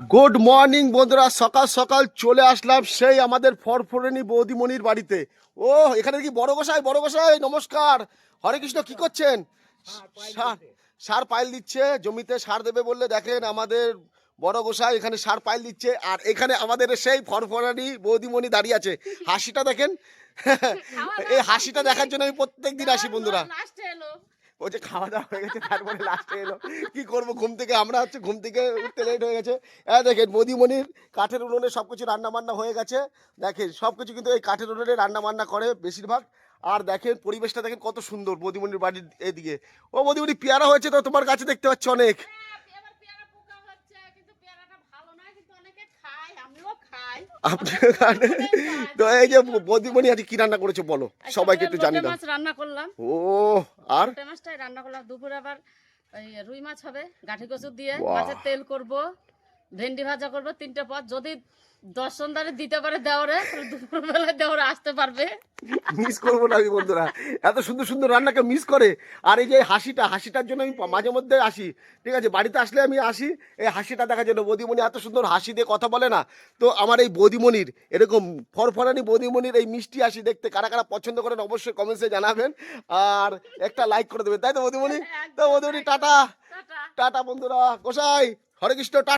Good morning বন্ধুরা। সকাল সকাল চলে আসলাম সেই আমাদের ফরফরেনি বৌদিমণির বাড়িতে। ও এখানে কি বড় গোসাই বড় গোসাই নমস্কার। হরে কৃষ্ণ কি করছেন? সার সার পাইল দিচ্ছে জমিতে সার দেবে বললে দেখেন আমাদের বড় গোসাই এখানে সার পাইল দিচ্ছে আর এখানে আমাদের সেই ফরফরানি বৌদিমণি দাঁড়িয়ে আছে। হাসিটা দেখেন? এই হাসিটা দেখার জন্য আমি প্রত্যেক দিন আসি বন্ধুরা। যে খাওয়া দাওয়া হয়ে গেছে, তারপরে লাস্টে এলো। কি করব, ঘুম থেকে, আমরা হচ্ছে ঘুম থেকে উঠতে লেট হয়ে গেছে। হ্যাঁ দেখেন মোদিমণির কাঠের উনুনে সব কিছু রান্নাবান্না হয়ে গেছে। দেখেন সব কিছু কিন্তু এই কাঠের উনুনে রান্নাবান্না করে বেশিরভাগ। আর দেখেন, পরিবেশটা দেখেন কত সুন্দর মোদিমণির বাড়ির এদিকে। ও মোদিমণি পেয়ারা হয়েছে তো তোমার কাছে দেখতে পাচ্ছি অনেক হ্যাঁ, এবার পেয়ারা পোকা হচ্ছে কিন্তু পেয়ারাটা ভালো নয় কিন্তু অনেকে খায় খাই তো এই যে বদিমণি আজকে কি রান্না করেছ বলো? সবাইকে একটু জানি দাও। মাছ রান্না করলাম। ও আর? মাছটাই রান্না করলাম। দুপুরে আবার রুই মাছ হবে গাঠি কচুর দিয়ে মাছের তেল করব। ভেন্ডি ভাজা করব তিনটে পদ। যদি দর্শনদারে দিতে পারে দেওরে দুপুর বেলায় দেওরে আসতে পারবে। মিস করব না আমি বন্ধুরা। এত সুন্দর সুন্দর রান্নাকে মিস করে। আর এই যে হাসিটা হাসিটার জন্য আমি মাঝে মধ্যে আসি। ঠিক আছে বাড়িতে আসলে আমি আসি এই হাসিটা দেখার জন্য। বৌদিমণি এত সুন্দর হাসি দিয়ে কথা বলে না। তো আমার এই বৌদিমণির এরকম ফরফরানি বৌদিমণির এই মিষ্টি হাসি দেখতে কারা কারা পছন্দ করেন অবশ্যই কমেন্টসে জানাবেন। আর একটা লাইক করে দেবেন। তাই তো বৌদিমণি? তো বৌদিমণি টাটা। টাটা। টাটা বন্ধুরা। গোসাই হরে কৃষ্ণ টাটা।